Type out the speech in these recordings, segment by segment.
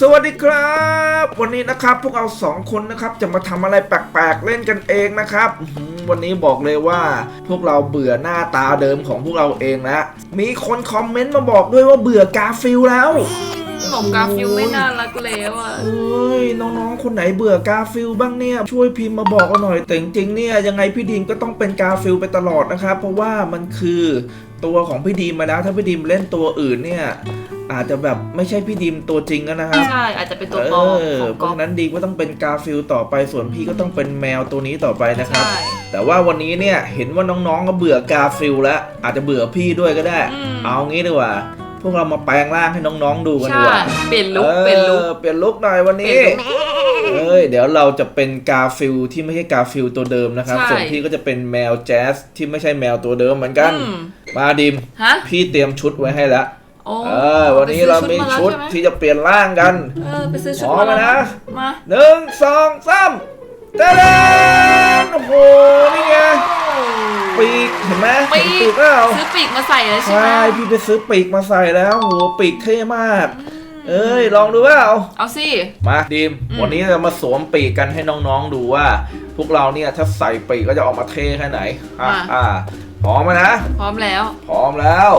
สวัสดีครับ วันนี้นะครับพวกเราสองคนนะครับจะมาทำอะไรแปลกๆเล่นกันเองนะครับอื้อหือวันนี้บอกเลยว่าพวกเราเบื่อหน้าตาเดิมของพวกเราเองแล้วมีคนคอมเมนต์มาบอกด้วยว่าเบื่อกาฟิลแล้วผมกาฟิลไม่น่ารักแล้วอะเอ้ยน้องๆ คนไหนเบื่อกาฟิลบ้างเนี่ย ช่วยพิมพ์มาบอกเราหน่อยแต่จริงๆเนี่ยยังไงพี่ดีมก็ต้องเป็นกาฟิลไปตลอดนะครับ เพราะว่ามันคือ ตัวของพี่ดีมมาแล้ว ถ้าพี่ดีมเล่นตัวอื่นเนี่ย อาจจะแบบไม่ใช่พี่ดีมตัวจริงแล้วนะครับ ใช่ อาจจะเป็นตัวเอปลอมอของเพก๊อราะฟ ฉะนั้นดีก็ต้องเป็นกาฟิลต่อไปส่วนพี่ก็ต้องเป็นแมวตัวนี้ต่อไปนะครับ ใช่ แต่ว่าวันนี้เนี่ยเห็นว่าน้องๆก็เบื่อกาฟิลแล้ว อาจจะเบื่อพี่ด้วยก็ได้ อืม เอางี้ดีกว่า พวกเรามาแปลงร่างให้น้องๆดูกันดีใช่ กว่าเปลี่ยนลุคเปลี่ยนลุคออเปลี่ยนลุคหน่อยวันเปลี่นี้ ยนลุค เอ้ยเดี๋ยวเราจะเป็นกาฟิลที่ไม่ใช่กาฟิลตัวเดิมนะครับ ใช่ ส่วนพี่ก็จะเป็นแมวแจ๊สที่ไม่ใช่แมวตัวเดิมเหมือนกัน อืมมาดิม ฮะพี่เตรียมชุดไว้ให้แล้ว โอ้เออ วันนี้เรามีชุดไปซื้อที่จะเปลี่ยนร่างกันมาแล้วใช่ไหมเออไปซื้อชุดพร้อมมาแล้วนะ มาหนึ่งสองสามเต้นโอ้โห นี่ไง ปีกเห็นไหมปีเห็นปีกกเปล่าซื้อปีกมาใส่เลยใช่ไหมใช่ พี่ไปซื้อปีกมาใส่แล้วโหปีกเท่มาก เอ้ยลองดูเปล่าเอาสิ มาดีมอืม วันนี้จะมาสวมปีกกันให้น้องๆดูว่า พวกเราเนี่ยถ้าใส่ปีกก็จะออกมาเท่แค่ไหนอะอะพร้อมไหมนะ พร้อมแล้ว พร้อมแล้ว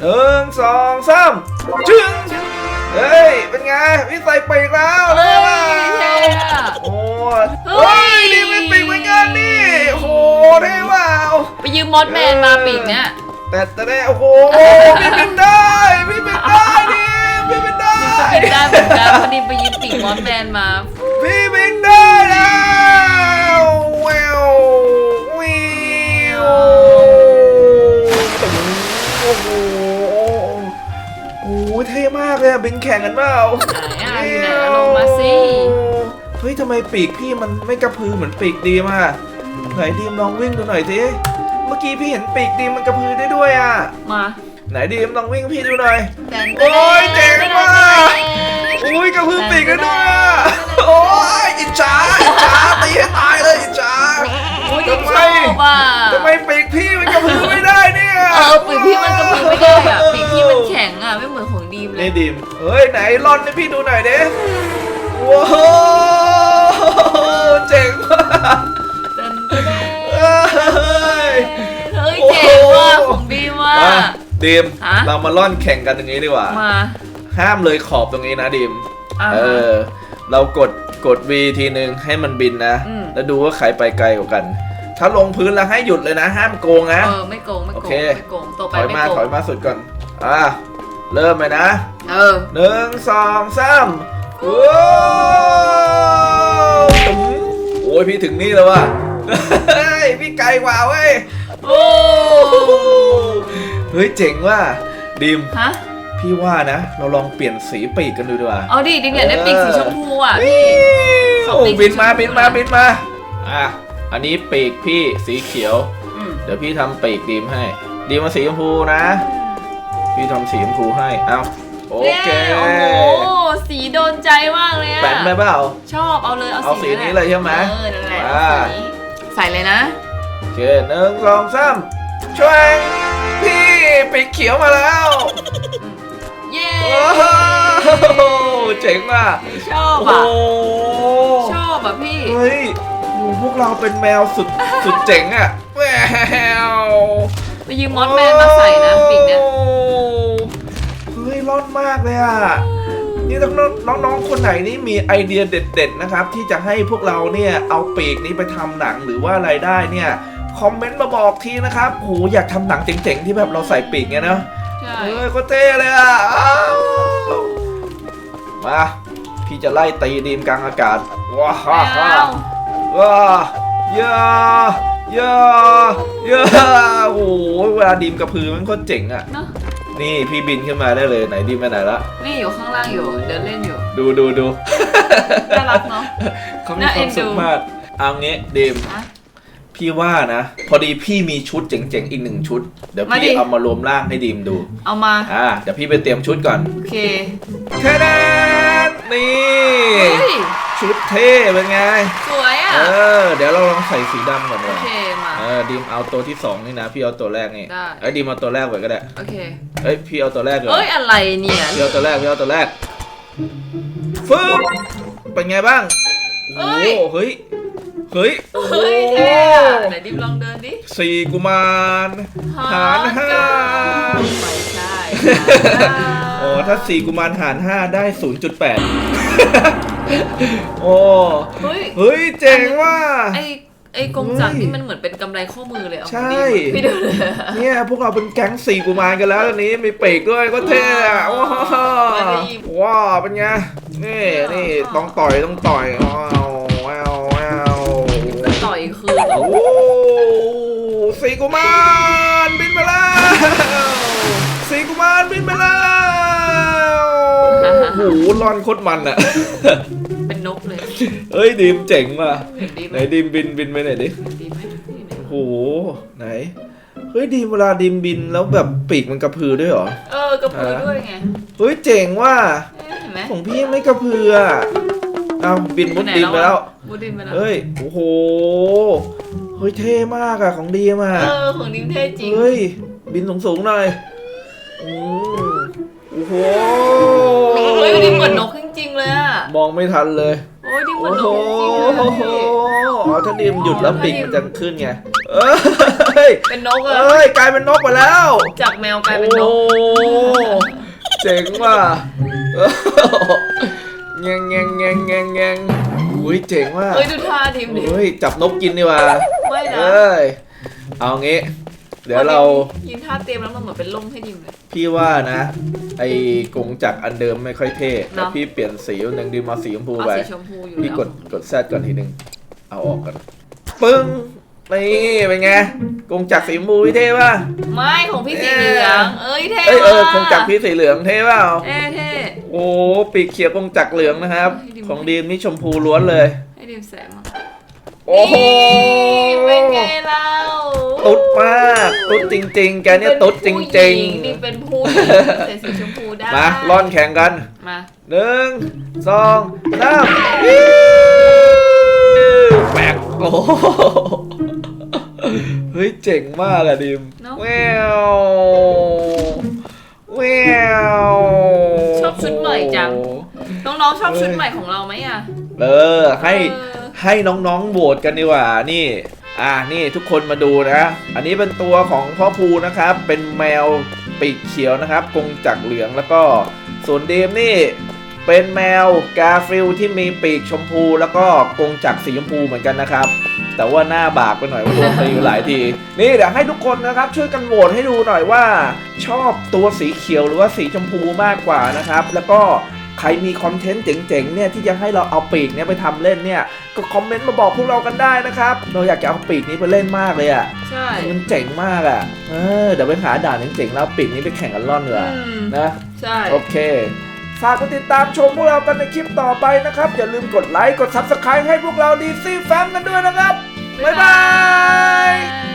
หนึ่งสองสามจึงเฮ้ย เป็นไงพี่ใส่ปีกแล้วเฮ้เท่ยเปล่าเท่อะโอ้เฮ้เฮ้ยยนี่เป็นปีกเหมือนกันนี่โอ้โหเท่ว่าว ไปยืมมอสแมนมาปีกเนี้ยแต่แต่ได้โอ้โหพี่บินได้พี่บินได้ดิพี่ บินได้บินได้เหมือนกันพอดีไปยืมปีกมอสแมนมา พี่บินได้แล้วแวววิวโอ้โหโอ้โหเท่มากเลยอะบินแข่งกันเปล่าไหนอะอยู่ไหนอะลงมาสิ เฮ้ยทำไมปีกพี่มันไม่กระพือเหมือนปีกดีมาไหนดีมลองวิ่งดูหน่อยสิเมื่อกี้พี่เห็นปีกดีมมันกระพือได้ด้วยอะ มา ไหนดีมลองวิ่งพี่ดูหน่อยแดนโอ้ยเจ๋งมากอุ้ยกระพือปีกได้ด้วยอะโอ้ยอิจฉาอิจฉาตีให้ตายเลยอิจฉาโอ้ยทำไมชอบอะทำไมปีกพี่มันกระพือไม่ได้เนี่ยเออปีกพี่มันกระพือไม่ได้อะปีกพี่มันแข็งอะไม่เหมือนของดีมเลนี่ยดิมเฮ้ยไหนร่อนให้พี่ดูหน่อยดิว้าวเจ๋งมาก ดิมฮะ เรามาล่อนแข่งกันอย่างนี้ดีกว่า มา ห้ามเลยขอบตรงนี้นะดิมอ่าเออ เรากดกด V ทีนึงให้มันบินนะ อืม แล้วดูว่าใครไปไกลกว่ากัน ถ้าลงพื้นแล้วให้หยุดเลยนะ ห้ามโกงนะ เออ ไม่โกง ไม่โอโกงเค ไม่โกงต่อถไปอยไม่มาโกถอยงมาสุดก่อน อะ เริ่มเลยนะ เออ หนึ่งสองสามโอ้ตึ้งโอ้ยพี่ถึงนี่แล้วว่ะเฮ้ยพี่ไกลกว่าเว้ย โอ้เฮ้ยเจ๋งว่ะดิมฮะพี่ว่านะ เราลองเปลี่ยนสีปีกกันดูดีกว่าเอาดิดิมอยากได้ปีกสีชมพูอะนี่พี่ขอโอ้ปีกบินมาสีชมพูบินมาหน่อยบินมาอะอันนี้ปีกพี่สีเขียวอืมเดี๋ยวพี่ทำปีกดีมให้ดีมมาสีชมพูนะ พี่ทำสีชมพูให้เอาโอเคย้โอ้โหสีโดนใจมากเลยอะแปะไปเปล่าชอบเอาเลยเอาเอาสีนี้เลยใช่ไหมเออนั่นแหละอ่าเอาสีนี้ใส่เลยนะโอเคหนึ่งสองสามช่วยพี่ ปีกเขียวมาแล้ว เย้โอ้โหเจ๋งมากชอบโอ้อะโหชอบอะพี่ เฮ้ยโอ้โหพวกเราเป็นแมวสุดสุดเจ๋งอะแมวไปยืมมอสแมนมาใส่นะปีกเนี้ยโอ้เฮ้ยร่อนมากเลยอะนี่น้องน้องๆคนไหนนี่มีไอเดียเด็ด ๆ นะครับ ที่จะให้พวกเราเนี่ยเอาปีกนี้ไปทำหนังหรือว่าอะไรได้เนี่ย คอมเมนต์มาบอกทีนะครับโหอยากทำหนังเจ๋งๆที่แบบเราใส่ปีกเนี่ยเนาะใช่เฮ้ยโคตรเท่เลยอะอ้าวมาพี่จะไล่ตีดีมกลางอากาศว้าฮ่าฮ่าแล้วว้าย่าย่าย่าโอ้โหเวลาดีมกระพือมันโคตรเจ๋งอะ เนอะนี่พี่บินขึ้นมาได้เลยไหนดีมไปไหนละ นี่อยู่ข้างล่างอยู่ เดินเล่นอยู่ ดูดูดูน่ารักเนาะ เขามีน่าคเอ็วามนดูสุขมากเอางี้ดีมอะ พี่ว่านะ พอดีพี่มีชุดเจ๋งๆอีกหนึ่งชุด เดี๋ยวมาดิ พี่เอามารวมร่างให้ดีมดู เอามา อ่าเดี๋ยวพี่ไปเตรียมชุดก่อนโอเค เทเดนนี่เฮ้ย ชุดเท่เป็นไง สวยอะ เออ เดี๋ยวเราลองใส่สีดำก่อนโอดีกว่าเค มา เออดีมเอาตัวที่สองนี่นะ พี่เอาตัวแรกนี่ได้เอ้ยดีมเอาตัวแรกไว้ก็ได้โอเค เอ้ยพี่เอาตัวแรกเลยเอ้ย อะไรเนี่ย พี่เอาตัวแรกพี่เอาตัวแรกฟึบเป็นไงบ้างโอ้โหเฮ้ย เฮ้ยเฮ้ยเท่อะไหนดิมลองเดินดิสี่กุมารหารห้าไม่ใช่โอ้ถ้าสี่กุมารหารห้าได้0.8โอ้เฮ้ยเฮ้ยเจ๋งว่ะไอไอกงจักรเฮ้ยนี่มันเหมือนเป็นกำไรข้อมือเลยเอาใช่พี่ดูเลยเนี่ยพวกเราเป็นแก๊งสี่กุมารกันแล้วตอนนี้มีปีกด้วยก็เท่อะว้าวว้าวเป็นไงนี่นี่ต้องต่อยต้องต่อยว้า โอ้สี่กุมารบินไปแล้วสี่กุมารบินไปแล้วโอ้โหรอนโคตรมันอะเป็นนกเลยเฮ้ยดีมเจ๋งว่ะเห็นดีไหไหมนดีมบินบินไปไหนดิเห็นดีไหมนี่ไหนโอ้โหไหนเฮ้ยดีมเวลาดีมบินแล้วแบบปีกมันกระพือด้วยเหรอ เออกระพือด้วยไง เฮ้ยเจ๋งว่ะเอ๊ะเห็นไหมของพี่ไม่กระพืออะเอาบินมุดดินไปแล้ว มุดดินไปแล้ว เฮ้ย โอ้โห เฮ้ยเท่มากอะของดีมอะเออ ของดิมเท่จริง เฮ้ย บินสูงสูงๆหน่อยอืมโอ้โหเฮ้ยดิมเหมือนนกจริงๆเลยอะมองไม่ทันเลย โอ้ยดิมเหมืโอ้อนนโหกจริงๆเลยอ๋อถ้าดิมหยุดแล้วปีกมันจะขึ้นไง เอ้ย เป็นนกอะเอ้ยกลายเป็นนกไปแล้ว จากแมวกลายเป็นนก โอ้เจ๋งว่ะ แงงแงงแงงแงงแงงอุ้ยเจ๋งว่ะเฮ้ยดูท่าดิมดิ เฮ้ยจับนกกินดีกว่าไม่นะ เอ้ยเอางี้ เดี๋ยวเรายินท่าเตรียมแล้วมันเหมือนเป็นล่มให้ดิมเลย พี่ว่านะ ไอ้กงจักรอันเดิมไม่ค่อยเท่แต่เนอะ พี่เปลี่ยนสีวันหนึ่งดีมาสีชมพูเอาไป สีชมพูอยู่พี่แล้วกดกดแซดก่อนทีหนึ่งเอาออกก่อนปึ้งนี่เป็นไงกงจักรสีชมพูพี่เท่ป่ะ ไม่ของพี่สีเหลือง เอ้ยเท่เอ้ยเออว่ะกงจักรพี่สีเหลืองเท่เปล่าเท่เท่ โอ้ปีกเขียวกงจักรเหลืองนะครับให้ดิมของดีมนี่ชมพูล้วนเลย ให้ดิมแสงมาโอ้โหนี่เป็นไงเราตุ๊ดมากตุ๊ดจริง ๆ แกเนี่ยตุ๊ดจริงนี่เป็นผู้หญิงใส่สีชมพูได้ๆมาล่อนแข่งกันมาหนึ่งสองสามวิวแปลกโอ้โหเฮ้ยเจ๋งมากอะดิมเนอะแววแวว ชอบชุดใหม่จัง น้องๆชอบชุดใหม่ของเราไหมอะ เออ ให้เออให้น้องๆโหวตกันดีกว่า นี่ อ่า นี่ทุกคนมาดูนะ อันนี้เป็นตัวของพ่อภูนะครับ เป็นแมวปีกเขียวนะครับกรงจักรเหลืองแล้วก็ ส่วนเดมนี่ เป็นแมวกาฟิลที่มีปีกชมพู แล้วก็กรงจักรสีชมพูเหมือนกันนะครับ แต่ว่าหน้าบากไปหน่อยว่าโดนตีอยู่หลายที นี่เดี๋ยวให้ทุกคนนะครับ ช่วยกันโหวตให้ดูหน่อยว่า ชอบตัวสีเขียวหรือว่าสีชมพูมากกว่านะครับ แล้วก็ใครมีคอนเทนต์เจ๋งๆเนี่ยที่จะให้เราเอาปีกเนี่ยไปทำเล่นเนี่ยก็คอมเมนต์มาบอกพวกเรากันได้นะครับ เราอยากจะเอาปีกนี้ไปเล่นมากเลยอะ่ะใช่มันเจ๋งมากอะ่ะเออเดี๋ยวไปหาด่านเจ๋งๆแล้วเอาปีกนี้ไปแข่งกันล่อนเถอะอืมนะใช่โอเค ฝากกดติดตามชมพวกเรากันในคลิปต่อไปนะครับ อย่าลืมกดไลค์ กด Subscribe ให้พวกเราดีซี่แฟมกันด้วยนะครับ บ๊ายบายย